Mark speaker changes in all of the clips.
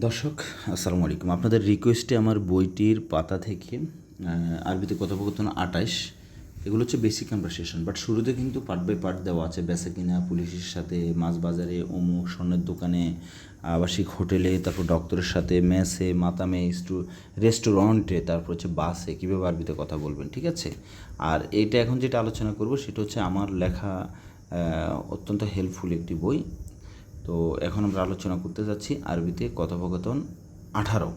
Speaker 1: দর্শক, আসসালামু আলাইকুম। আপনাদের রিকোয়েস্টে আমার বইটির পাতা থেকে আরবিতে কথোপকথন আটাইশ, এগুলো হচ্ছে বেসিক কনভারসেশন বাট শুরুতে কিন্তু পার্ট বাই পার্ট দেওয়া আছে, বেচা কিনা, পুলিশের সাথে, মাছ বাজারে, অমুক, স্বর্ণের দোকানে, আবাসিক হোটেলে, তারপর ডক্টরের সাথে, মেসে, মাতামে স্টু রেস্টুরেন্টে তারপর হচ্ছে বাসে কীভাবে আরবিতে কথা বলবেন, ঠিক আছে? আর এইটা এখন যেটা আলোচনা করব, সেটা হচ্ছে আমার লেখা অত্যন্ত হেল্পফুল একটি বই তো এখন আমরা আলোচনা করতে যাচ্ছি আরবিতে কথোপকথন আঠারো।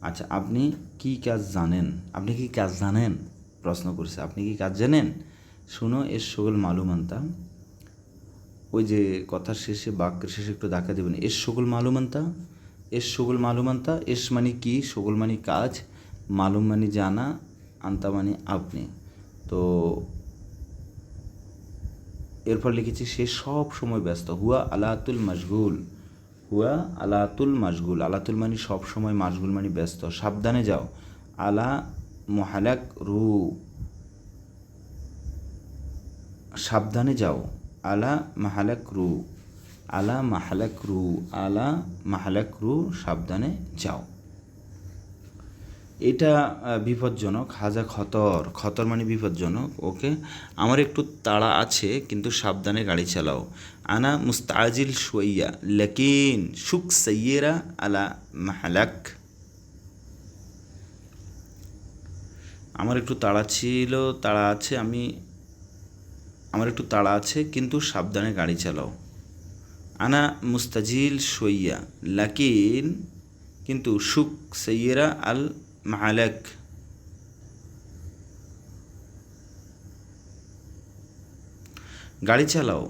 Speaker 1: আচ্ছা আপনি কি কাজ জানেন? আপনি কি কাজ জানেন? প্রশ্ন করছে। আপনি কি কাজ জানেন? শুনো, এর সকল মালুমান্তা ওই যে কথার শেষে, বাক্যের শেষে একটু ধাক্কা দেবেন। এর সকল মালুম মালুমান্তা এর সকল মালুম মালুমান্তা এস মানে কি? সকল মানে কাজ? মালুম মানে জানা, আন্তা মানে আপনি। তো এরপর লিখেছি, সে সব সময় ব্যস্ত। হুয়া আলাতুল মশগুল। হুয়া আলাতুল মশগুল। আলাতুল মানে সব সময়, মাশগুল মানে ব্যস্ত। সাবধানে যাও। আলা মহালাক রু। সাবধানে যাও। আলা মাহালাক রু। আলা মাহালাক রু। আলা মাহালাক রু। সাবধানে যাও। এটা বিপজ্জনক, হাজা খতর খতর মানে বিপজ্জনক, ওকে? আমার একটু তাড়া আছে, কিন্তু সাবধানে গাড়ি চালাও। আনা মুস্তাজিল শুইয়া, লেকিন সুক সৈয়েরা আলা মাহালাক। আমার একটু তাড়া ছিল, তাড়া আছে, আমি, আমার একটু তাড়া আছে, কিন্তু সাবধানে গাড়ি চালাও। আনা মুস্তাজিল সইয়া লাকিন, কিন্তু সুক সৈয়েরা আল মাহালাক গাড়ি চালাও।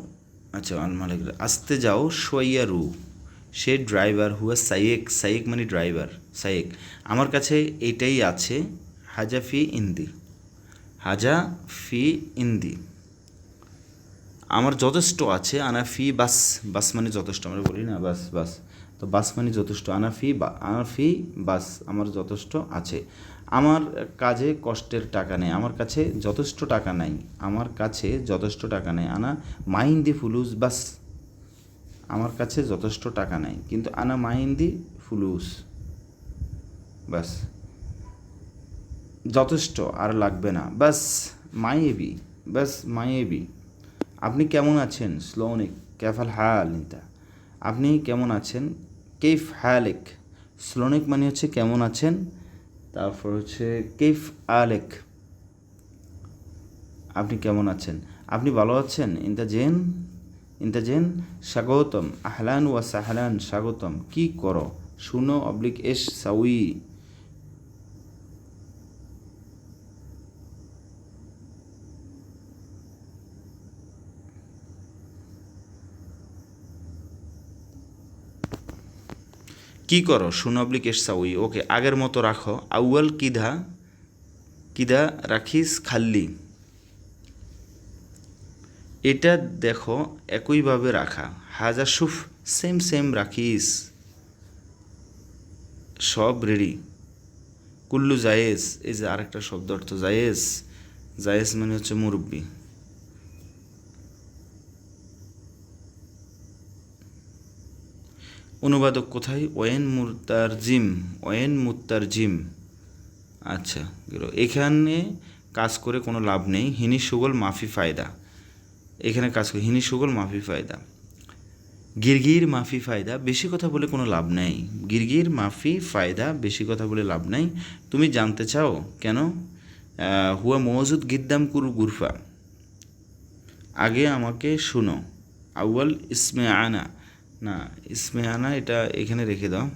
Speaker 1: আচ্ছা আল মালিক, আসতে যাও সইয়া রু সে ড্রাইভার, হুয়া সাইয়েক সাইয়েক মানে ড্রাইভার, সাইয়েক। আমার কাছে এটাই আছে, হাজা ফি ইন্দি। হাজা ফি ইন্দি। আমার যথেষ্ট আছে, আনা ফি বাস বাস মানে যথেষ্ট, আমরা বলি না, বাস বাস। তো বাস মানে যথেষ্ট আনা ফি বা, আনা ফি বাস আমার যথেষ্ট আছে। আমার কাজে কষ্টের টাকা নেই, আমার কাছে যথেষ্ট টাকা নাই, আমার কাছে যথেষ্ট টাকা নেই, আনা মাইন্দি ফুলুস বাস। আমার কাছে যথেষ্ট টাকা নাই, কিন্তু আনা মাইন্দি ফুলুস, বাস। যথেষ্ট আর লাগবে না, বাস মাইয়েবি বাস মাইয়েবি আপনি কেমন আছেন? স্লোনিক ক্যাফাল হাল নিতা। আপনি কেমন আছেন? কেফ হ্যালেক স্লোনিক মানে হচ্ছে কেমন আছেন? তারপর হচ্ছে কেফ আলেক। আপনি কেমন আছেন? আপনি ভালো আছেন? ইন্তা জেন? জেন? স্বাগতম। আহলান ওয়া সাহলান, স্বাগতম। কি করো? শুনো, অবলিক এস সাউই। কি করো? সুনবলিক এস সাউই। ওকে, আগের মতো রাখো। আউয়াল কিধা কিধা রাখিস খাল্লি। এটা দেখো একইভাবে রাখা। হাজা সুফ, সেম সেম রাখিস। সব রেডি। কুল্লু জায়েজ, এই যে আরেকটা শব্দ অর্থ জায়েজ। জায়েজ মানে হচ্ছে মুরব্বী। অনুবাদক কোথায়? ওয়েন মুতার জিম ওয়েন মুত্তার জিম আচ্ছা এখানে কাজ করে কোনো লাভ নেই। হিনি সুগল, মাফি ফায়দা। এখানে কাজ করে। হিনি সুগল, মাফি ফায়দা। গিরগির, মাফি ফায়দা, বেশি কথা বলে কোনো লাভ নেই। গিরগির, মাফি ফায়দা, বেশি কথা বলে লাভ নেই। তুমি জানতে চাও কেন? হুয়া মজুদ গিদ্দাম কুরু গুরফা। আগে আমাকে শুনো। আউয়াল ইসমে আনা। না স্মেহানা এটা এখানে রেখে দাও।